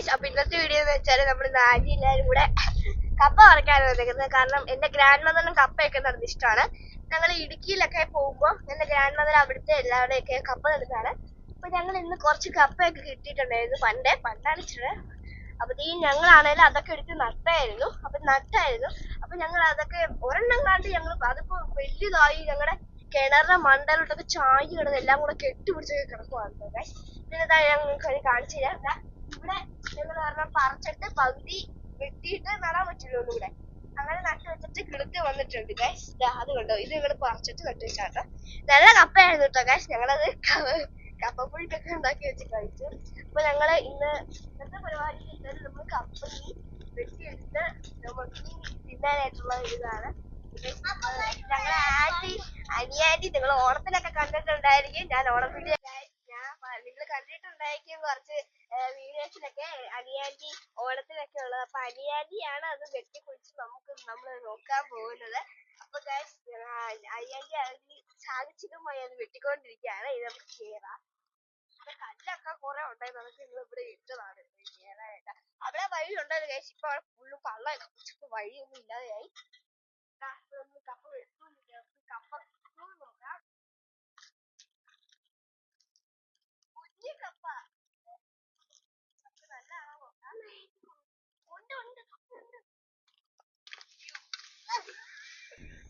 Guys അപ്പൊ ഇന്നത്തെ video എന്ന് വെച്ചാൽ നമ്മൾ നാജി എല്ലാവരും കൂടെ കപ്പ വറക്കാനാണ് വന്നിരിക്കുന്നത് കാരണം എന്റെ ഗ്രാൻഡ് മദറിനും കപ്പയൊക്കെ നടന്ന ഇഷ്ടമാണ്. ഞങ്ങൾ ഇടുക്കിയിലൊക്കെ പോകുമ്പോൾ എന്റെ ഗ്രാൻഡ് മദർ അവിടുത്തെ എല്ലാവരുടെയൊക്കെ കപ്പ നടന്നതാണ് അപ്പൊ ഞങ്ങൾ ഇന്ന് കുറച്ച് കപ്പയൊക്കെ കിട്ടിയിട്ടുണ്ടായിരുന്നു പണ്ടേ പണ്ടാണ് ഇച്ചിരി അപ്പത്തേക്കും ഞങ്ങളാണേലും അതൊക്കെ എടുത്ത് നട്ടായിരുന്നു. അപ്പൊ നട്ടായിരുന്നു. അപ്പൊ ഞങ്ങൾ അതൊക്കെ ഒരെണ്ണം കണ്ട് ഞങ്ങൾ അതിപ്പോ വലിയതായി ഞങ്ങളുടെ കിണറിന്റെ മണ്ടലോട്ടൊക്കെ ചായി കിടന്ന് എല്ലാം കൂടെ കെട്ടിപിടിച്ചൊക്കെ കിടക്കുവാണ്. പിന്നെ ഞങ്ങൾക്ക് അത് കാണിച്ചു തരാം. ഇവിടെ എന്ന് പറഞ്ഞാൽ പറിച്ചിട്ട് പകുതി വെട്ടിയിട്ട് നടാൻ പറ്റില്ല ഒന്നുകൂടെ അങ്ങനെ നട്ട് വെച്ചിട്ട് കിളുത്ത് വന്നിട്ടുണ്ട് ഗൈസ് അത് കണ്ടോ? ഇത് ഞങ്ങൾ പറിച്ചിട്ട് നട്ട് വെച്ചാട്ടോ. നല്ല കപ്പയായിരുന്നു കേട്ടോ ഗൈസ് ഞങ്ങളത് കപ്പപ്പുഴുക്കൊക്കെ ഉണ്ടാക്കി വെച്ച് കഴിച്ചു അപ്പൊ ഞങ്ങൾ ഇന്ന് ഇന്നത്തെ പരിപാടി നമ്മൾ കപ്പങ്ങി വെട്ടിയെടുത്ത് നമുക്ക് തിന്നാനായിട്ടുള്ള ഇതാണ് ഞങ്ങളെ ആന്റി അനിയാന്റി നിങ്ങൾ ഓണത്തിനൊക്കെ കണ്ടിട്ടുണ്ടായിരിക്കും. ഞാൻ ഓണത്തിന്റെ ഞാൻ നിങ്ങൾ കണ്ടിട്ടുണ്ടായിരിക്കും കുറച്ച് അനിയാന്റി ഓണത്തിനൊക്കെ ഉള്ളത്. അപ്പൊ അനിയാന്റിയാണ് അത് വെട്ടിക്കുളിച്ച് നമുക്ക് നമ്മൾ നോക്കാൻ പോകുന്നത്. അപ്പൊ ഗൈസ് അനിയാന്റി അതിൽ സാധിച്ചിട്ടുമായി അത് വെട്ടിക്കൊണ്ടിരിക്കുകയാണ്. ഇത് നമുക്ക് കേറാം. കല്ലൊക്കെ കുറെ ഉണ്ടായി നമുക്ക് നിങ്ങൾ ഇവിടെ ഇട്ടതാണ്. കേറാനായിട്ട്. അവിടെ വഴി ഉണ്ടായിരുന്നു ഗൈസ് ഇപ്പൊ അവിടെ ഫുള്ള് പള്ളമൊക്കെ പിടിച്ചിട്ട് വഴിയൊന്നും ഇല്ലാതെയായി. കപ്പ കപ്പ നോക്കാം. കുഞ്ഞു കപ്പ നല്ലതാണോ നോക്കാം. ഉണ്ട് ഉണ്ട് കപ്പ ഉണ്ട് ആഹ്ലാദിപ്പിൻ അർമാദിക്കിൻ എടി നിൽക്കും ഒരെണ്ണം പോയി അത് രണ്ട് അഞ്ചിൽ എവിടെ എവിടെ ഒരെണ്ണം കൂടെ, ഒരെണ്ണം കൂടെ നടന്നു. ഓക്കേ, നമ്മൾ നെറ്റും. ആ, മണ്ണിലാ.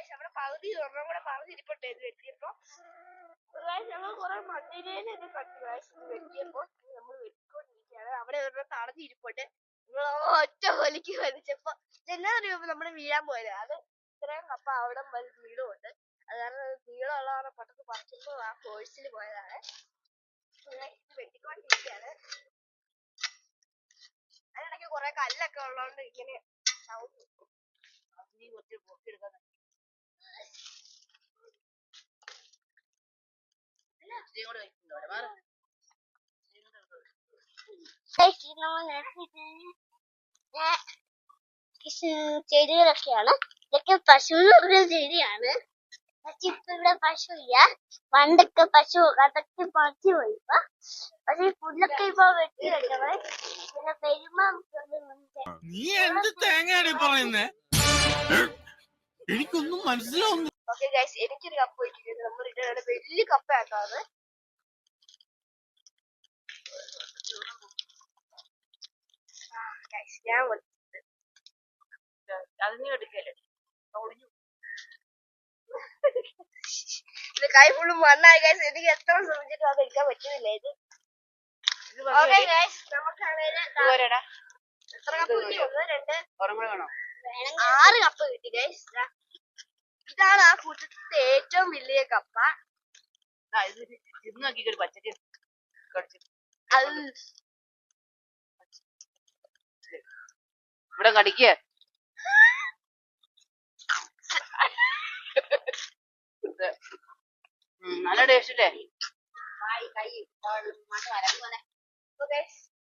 ഇത് നമ്മുടെ പകുതി ഒരെണ്ണം കൂടെ പറഞ്ഞിരിപ്പട്ടെ ഇത് വെട്ടിയപ്പോ. Guys, നമ്മൾ കുറെ മണ്ണിരേനൊക്കെ കണ്ടു. guys, ഇത് വെട്ടിയപ്പോ നമ്മൾ വെട്ടിക്കൊണ്ടിരിക്കുകയാണ്. അവിടെ ഒരെണ്ണം തടഞ്ഞിരിപ്പുണ്ട് നിങ്ങൾ ഒറ്റ വലിക്ക് വലിച്ചപ്പോ എന്നാ അറിയുമ്പോ നമ്മൾ വീഴാൻ പോയത്? അത് ഇത്രയും കപ്പ അവിടെ വരെ ഉണ്ട് അത് കാരണം അത് നീളമുള്ളതാണ് പെട്ടെന്ന് പറിക്കുമ്പോ ആ കോഴ്സിൽ പോയതാണ്. ഇത് വെട്ടിക്കൊണ്ടിരിക്കുകയാണ്. അതിനിടയ്ക്ക് കുറെ കല്ലൊക്കെ ഉള്ളതുകൊണ്ട് ഇങ്ങനെ കേക്കും. അതിനെ കുറച്ച് പൊക്കിയെടുക്കാൻ ചെടികളൊക്കെയാണ് ഇതൊക്കെ പശുവിനുള്ള ചെടിയാണ് പക്ഷെ ഇപ്പൊ ഇവിടെ പശു ഇല്ല പണ്ടൊക്കെ പശു അതൊക്കെ പറിച്ചു പോയി ഇപ്പൊ പക്ഷെ ഈ പുല്ലൊക്കെ ഇപ്പൊ വെട്ടി വെച്ചത് പിന്നെ പെരുമ നീ എന്ത് തേങ്ങയാണ് ഈ പറയുന്നേ? എനിക്കൊന്നും മനസ്സിലാവുന്നു ഓക്കെ ഗൈസ് എനിക്കൊരു കപ്പ് വെച്ചിട്ടുണ്ട് നമ്മൾ വലിയ വലിയ കപ്പയാട്ടോ അത് ഞാൻ വന്നിട്ടുണ്ട്. അതിന് എടുക്കല്ലേ ഒടിഞ്ഞു ഇത് കൈ ഫുള്ള് മണ്ണായി. ഗൈസ് എനിക്ക് എത്ര ശ്രമിച്ചിട്ടും അത് എടുക്കാൻ പറ്റുന്നില്ല. ഇത് ഓക്കെ ഗൈസ് എത്ര കപ്പ് കിട്ടി? ഒന്ന് രണ്ട്. ആറ് കപ്പ് കിട്ടി ഗൈസ് ഇതാണ് ആ കൂട്ടത്തിലെ ഏറ്റവും വലിയ കപ്പ ഇത് നോക്കി പച്ചക്കറി അത് ഇവിടെ കടിക്കുക നല്ല ടേസ്റ്റ് അല്ലേ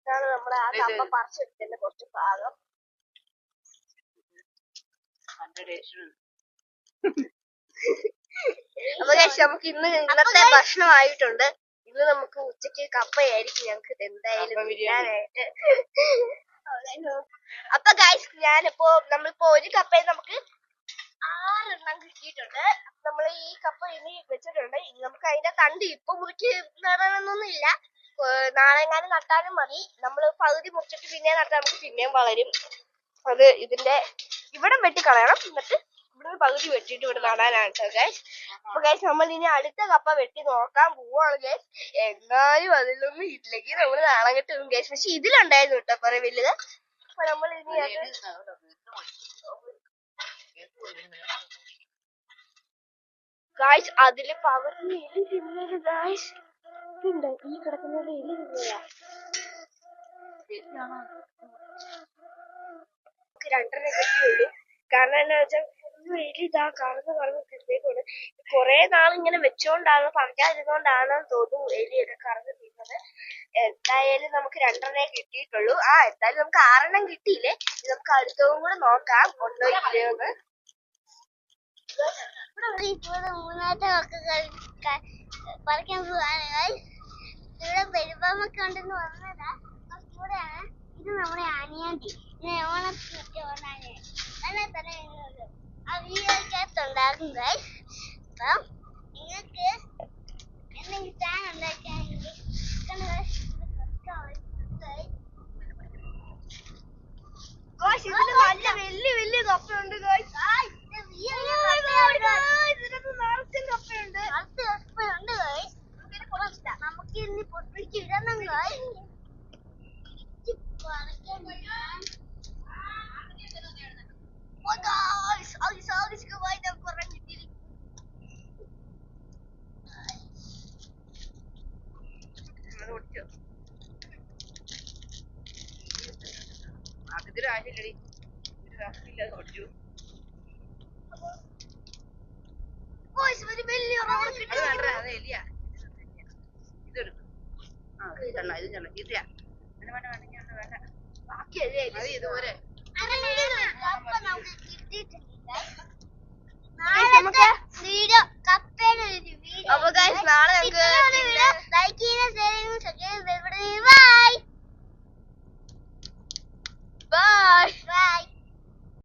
ഇതാണ് നമ്മുടെ ആ കുറച്ച് ഭാഗം. അപ്പൊ നമുക്ക് ഇന്ന് ഇന്നത്തെ ഭക്ഷണം ആയിട്ടുണ്ട്. ഇന്ന് നമുക്ക് ഉച്ചയ്ക്ക് കപ്പയായിരിക്കും ഞങ്ങൾക്ക് ഇത് എന്തായാലും. തിന്നാനായിട്ട്. അപ്പൊ ഗൈസ് ഞാനിപ്പോ നമ്മളിപ്പോ ഒരു കപ്പയിൽ നമുക്ക് ആറെണ്ണം കിട്ടിയിട്ടുണ്ട്. നമ്മൾ ഈ കപ്പ ഇനി വെച്ചിട്ടുണ്ട്. ഇനി നമുക്ക് അതിന്റെ തണ്ട് ഇപ്പൊ മുറിച്ച് നടണമെന്നൊന്നുമില്ല നാളെങ്ങാനും നട്ടാലും മതി. നമ്മൾ പകുതി മുറിച്ചിട്ട് പിന്നെ നട്ടാൽ നമുക്ക് പിന്നെയും വളരും. അത് ഇതിന്റെ ഇവിടെ വെട്ടിക്കളയണം. എന്നിട്ട് ഇവിടെ പകുതി വെട്ടിയിട്ട് ഇവിടെ നടാനാണ് ഗൈസ് അപ്പൊ ഗൈസ് നമ്മൾ ഇനി അടുത്ത കപ്പ വെട്ടി നോക്കാൻ പോവാണ് ഗൈസ് എന്നാലും അതിലൊന്നും ഇല്ലെങ്കിൽ നമ്മൾ നാളെ കിട്ടും ഗൈസ് പക്ഷെ ഇതിലുണ്ടായിരുന്നു കേട്ടോ കുറെ വലുത്. ഇനി അത് ഗായ്സ് അതിൽ പകർന്ന് എലി തിന്നത് ഗായ്സ് ഉണ്ട് ഈ കിടക്കുന്നത് എലി തിന്നതാ രണ്ടെണ്ണം കിട്ടിയുള്ളൂ കാരണം എന്താ വെച്ചാൽ എലി ഇതാ കറന്ന് കറന്ന് തിന്നേക്കാണ് കൊറേ നാൾ ഇങ്ങനെ വെച്ചോണ്ടാണ് പറിക്കാതിരുന്നോണ്ടാണെന്ന് തോന്നുന്നു എലിയൊക്കെ കറന്ന് തിന്നത് എന്തായാലും നമുക്ക് രണ്ടെണ്ണേ കിട്ടിയിട്ടുള്ളൂ. ആ എന്തായാലും നമുക്ക് ആറെണ്ണം കിട്ടിയില്ലേ? നമുക്ക് അടുത്തതും കൂടെ നോക്കാം. ഒന്നോ എന്ന് ഇവിടെ മൂന്നാമത്തെ ഒക്കെ. ഇവിടെ പെരുമ്പാമ്പൊക്കെ ഉണ്ടെന്ന് പറഞ്ഞതാ. കൂടെയാണ് ഇത് നമ്മുടെ ആനിയാണ്ടി ഇത് ഓണത്തിനൊക്കെ ഓണാണ് തന്നെ ഗൈസ് അപ്പം നിങ്ങൾക്ക് എന്തെങ്കിലും കണ്ടോ guys? ഇത് കുറച്ച് guys. Guys, ഇതിൽ നല്ല വലിയ വലിയ കപ്പയുണ്ട് Oh ഇതിനകത്ത് നിറച്ചും കപ്പയുണ്ട് കപ്പയുണ്ട്. നമുക്ക് ഇനി പറിക്കാൻ ഞാൻ Oh guys, guys, guys, guys, ഞാൻ കുറെ കിട്ടിയിരിക്കുന്നു. ഇതൊരു ഇത് ചെണ്ണ ഒരു ആശയില്ലടി ഒരു ആശയില്ലാതെ ഓടിച്ചു ഇതുപോലെ